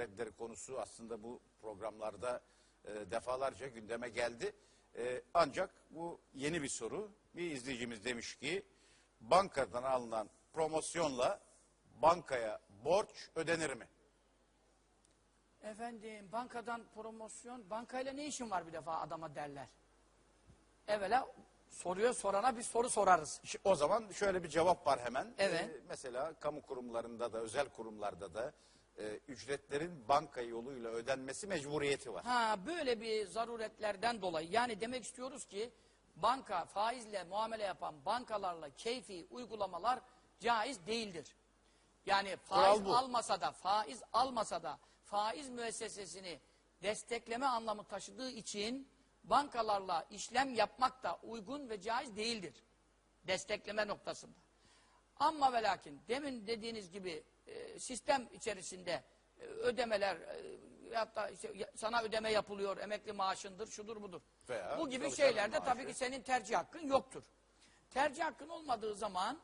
kredileri konusu aslında bu programlarda e, defalarca gündeme geldi. E, ancak bu yeni bir soru. Bir izleyicimiz demiş ki bankadan alınan promosyonla bankaya borç ödenir mi? Efendim bankadan promosyon, bankayla ne işin var bir defa adama derler. Evvela soruyor sorana bir soru sorarız. Şi- O zaman şöyle bir cevap var hemen. Evet. Ee, mesela kamu kurumlarında da özel kurumlarda da e, ücretlerin banka yoluyla ödenmesi mecburiyeti var. Ha böyle bir zaruretlerden dolayı yani demek istiyoruz ki banka faizle muamele yapan bankalarla keyfi uygulamalar caiz değildir. Yani faiz Kural bu. almasa da faiz almasa da faiz müessesesini destekleme anlamı taşıdığı için bankalarla işlem yapmak da uygun ve caiz değildir. Destekleme noktasında. Ama ve lakin demin dediğiniz gibi e, sistem içerisinde e, ödemeler e, hatta işte, sana ödeme yapılıyor, emekli maaşındır, şudur budur. Veya Bu gibi şeylerde maaşı. tabii ki senin tercih hakkın yoktur. Tercih hakkın olmadığı zaman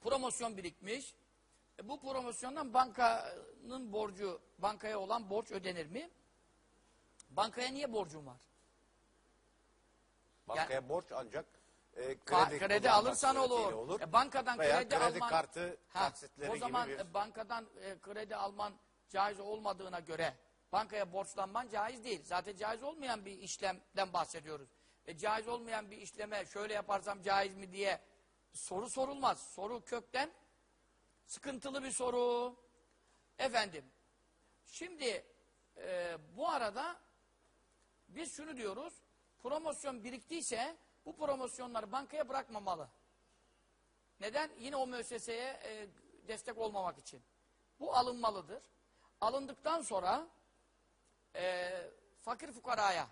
promosyon birikmiş. E, bu promosyondan bankanın borcu, bankaya olan borç ödenir mi? Bankaya niye borcun var? Bankaya borç ancak e, kredi, kredi, alırsan suretiyle olur. E, bankadan Veya kredi, kredi alman kartı Ha, taksitleri o zaman gibi bir... bankadan e, kredi alman caiz olmadığına göre bankaya borçlanman caiz değil. Zaten caiz olmayan bir işlemden bahsediyoruz. E, caiz olmayan bir işleme şöyle yaparsam caiz mi diye soru sorulmaz. Soru kökten sıkıntılı bir soru. Efendim, şimdi e, bu arada biz şunu diyoruz, promosyon biriktiyse bu promosyonları bankaya bırakmamalı. Neden? Yine o müesseseye e, destek olmamak için. Bu alınmalıdır. Alındıktan sonra e, fakir fukaraya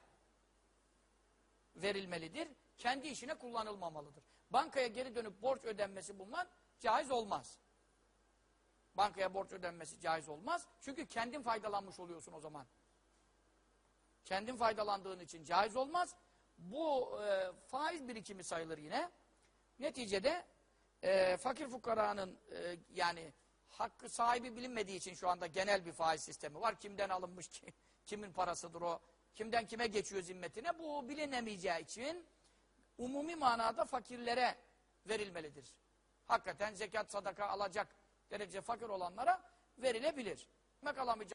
verilmelidir. Kendi işine kullanılmamalıdır. Bankaya geri dönüp borç ödenmesi bunlar caiz olmaz. Bankaya borç ödenmesi caiz olmaz. Çünkü kendin faydalanmış oluyorsun o zaman. Kendin faydalandığın için caiz olmaz. Bu e, faiz birikimi sayılır yine. Neticede e, fakir fukaranın e, yani hakkı sahibi bilinmediği için şu anda genel bir faiz sistemi var. Kimden alınmış, ki- kimin parasıdır o, kimden kime geçiyor zimmetine bu bilinemeyeceği için umumi manada fakirlere verilmelidir. Hakikaten zekat, sadaka alacak derece fakir olanlara verilebilir. Alamayacak